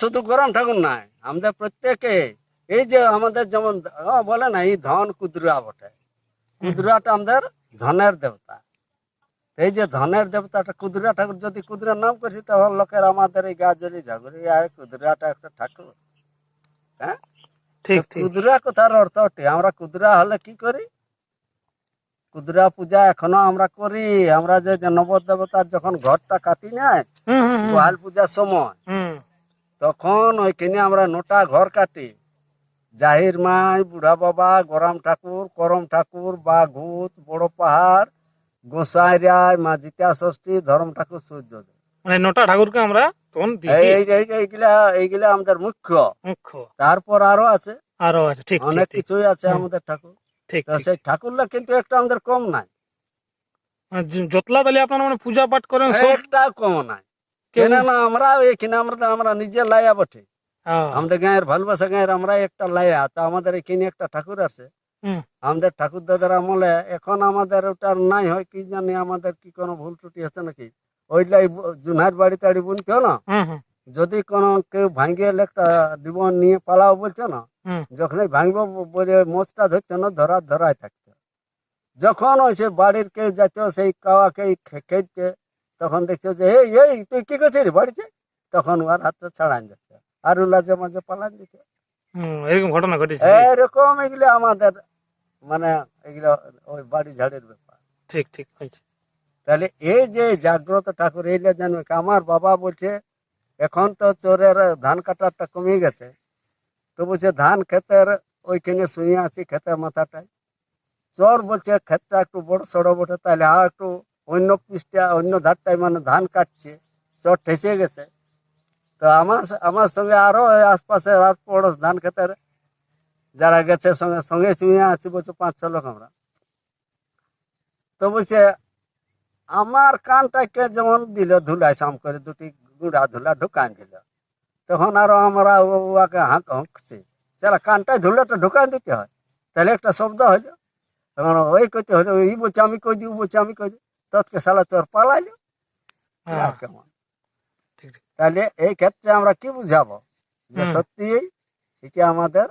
শুধু গরম ঠাকুর নাই আমাদের প্রত্যেকে এই যে আমাদের যেমন বলে না এই ধন কুদরা বটে। কুদরাটা আমাদের ধনের দেবতা। এই যে ধনের দেবতাটা কুদরা ঠাকুর যদি কুদরা নাম করছি তখন লোকের আমাদের এই গাজরি ঝাগরি আর কুদরাটা একটা ঠাকুর। হ্যাঁ? ঠিক কুদরা কথার অর্থ ওটি আমরা কুদরা হলে কি করি? কুদরা পূজা এখনও আমরা করি। আমরা যে যে নবদেবতার যখন ঘরটা কাটি নেয় গোহাল পূজার সময় তখন ওইখানে আমরা নোটা ঘর কাটি। জাহির মাই বুড়া বাবা গরম ঠাকুর করম ঠাকুর বা ঘুত বড় পাহাড় গোসাই রায় মা জিতা ষষ্ঠী ধরম ঠাকুর সূর্য মানে নটা ঠাকুরকে আমরা তখন এইগুলা এইগুলা আমাদের মুখ্য। মুখ্য। তারপর আরও আছে। আরও আছে ঠিক অনেক কিছুই আছে আমাদের ঠাকুর। ঠিক তো ঠিক। সেই ঠাকুরলা কিন্তু একটা আমাদের কম নাই। মানে যতলা তাহলে আপনারা মানে পূজা পাঠ করেন একটা কম নাই। কেন না আমরা এখানে আমরা আমরা নিজে লাইয়া বটে। আমাদের গায়ের ভালোবাসা গায়ের আমরা একটা তা আমাদের এখানে একটা ঠাকুর আছে। আমাদের ঠাকুর দাদার আমলে এখন আমাদের ওটার নাই হয় কি জানি আমাদের কি কোনো ভুল ত্রুটি আছে নাকি? জুনহার বাড়ি তাড়ি বুনতে না যদি কোনো কেউ ভাঙ্গে একটা জীবন নিয়ে পালাও বলছে না হুম। যখনই ভাঙবো বলে মোচটা ধরতে না ধরা ধরাই থাকতো যখন ওই সে বাড়ির কেউ যেত সেই কাওয়াকে খেতে তখন দেখছ যে এই এই তুই কি করছিস বাড়িতে? তখন ওর হাতটা ছাড়ান যেত আর উল্লাজে মাঝে পালান দিত এরকম ঘটনা ঘটেছে এরকম এগুলো আমাদের মানে এগুলো ওই বাড়ি ঝাড়ের ব্যাপার। ঠিক ঠিক তাহলে এই যে জাগ্রত ঠাকুর এইলে জানবে? আমার বাবা বলছে এখন তো চোরের ধান কাটারটা কমে গেছে। তো বলছে ধান ক্ষেতের ওইখানে শুয়ে আছি ক্ষেতের মাথাটায়। চোর বলছে ক্ষেতটা একটু বড় সড়ো বটে তাহলে আর একটু অন্য পৃষ্ঠটা অন্য ধারটায় মানে ধান কাটছে চোর ঠেসে গেছে। তো আমার আমার সঙ্গে আরও ওই আশপাশে আর পড়োশ ধান ক্ষেতের যারা গেছে সঙ্গে সঙ্গে শুয়ে আছি বলছে পাঁচ, ছ লোক আমরা। তো বলছে, আমার কানটাকে যেমন দিল ধুলাই সাম করে দুটি গুঁড়া ধুলা ঢুকান দিল। তখন আরও আমরা ওকে হাঁক হাঁকছে সেটা কানটায় ধুলাটা ঢুকান দিতে হয়, তাহলে একটা শব্দ হইল। তখন ওই কইতে হলো ই বলছে, আমি কই দিই বলছে, আমি কই দিই? তৎকে সালা চোর পালাইলো হ্যাঁ, আর কেমন। তাহলে এই ক্ষেত্রে আমরা কি বুঝাবো যে। সত্যি এটা আমাদের